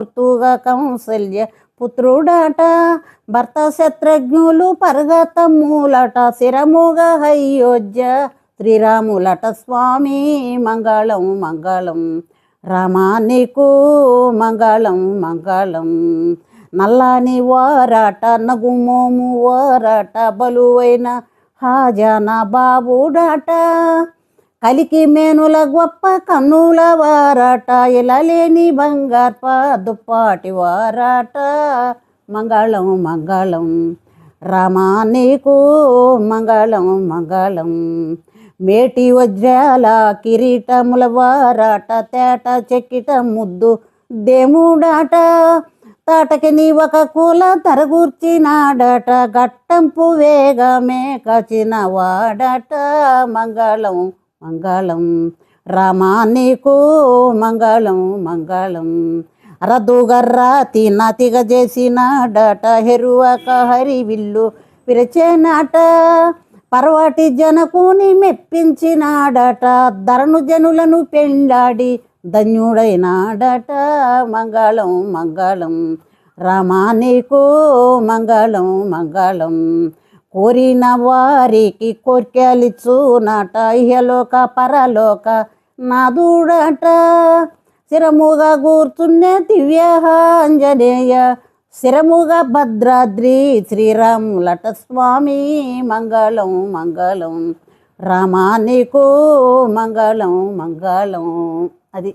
గుర్తుగా కౌసల్య పుత్రుడాట. భర్త శత్రుఘ్నులు పరగతమ్ములట శిరముగా హయోజ్య శ్రీరాములట స్వామి మంగళం మంగళం. రామా నీకు మంగళం మంగళం. నల్లాని వారాట నగుమోము వారాట బలువైన హాజానా బాబుడాట. కలికి మేనుల గొప్ప కన్నుల వారాట ఇలా లేని బంగార్ప దుప్పాటి వారాట. మంగళం మంగళం రామా నీకు మంగళం మంగళం. మేటి వజ్రాల కిరీటముల వారాట తేట చెక్కిట ముద్దు దేముడాట. తాటకి నీ ఒక కూల తరగూర్చినాడట గట్టంపు వేగమే కచిన వాడట మంగళం మంగళం. రామా నీకు మంగళం మంగళం. రదుగర్రా తినతిగ చేసినాడట హెరువక హరి విల్లు విరచేనాట పర్వాటి జనకుని మెప్పించినాడట ధరను జనులను పెళ్ళాడి ధన్యుడైనాడట మంగళం మంగళం. రామా నీకు మంగళం మంగళం. కోరిన వారికి కోర్కెలిచ్చునాట ఇహలోక పరలోక నాదుడట. శిరముగా కూర్చున్నే దివ్యాంజనేయ. శిరముగా భద్రాద్రి శ్రీరాములట స్వామి మంగళం మంగళం. రామా మంగళం మంగళం. అది